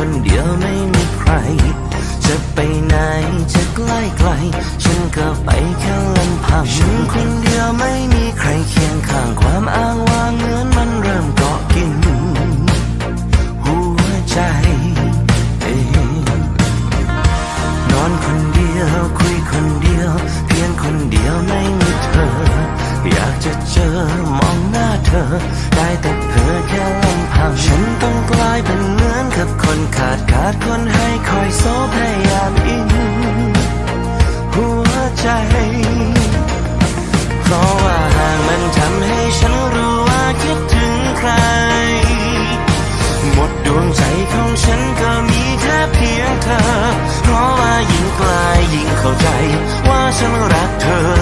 คนเดียวไม่มีใคร จะไปไหนจะใกล้ไกล ฉันก็ไปแค่ลำพังฉันคนเดียวไม่มีใครเคียงข้างความอ้างว้างเหมือนมันเริ่มเกาะกิน หัวใจเอ๋นอนคนเดียวคุยคนเดียว เพียงคนเดียวไม่มีเธอ อยากจะเจอมองหน้าเธอ ได้แต่เธอแค่ลำพังฉัน ดคนให้คอยโซพยายามอิน หัวใจ เพราะว่าห่างมันทำให้ฉันรู้ว่าคิดถึงใคร หมดดวงใจของฉันก็มีแค่เพียงเธอ เพราะว่ายิ่งไกลยิ่งเข้าใจ ว่าฉันรักเธอ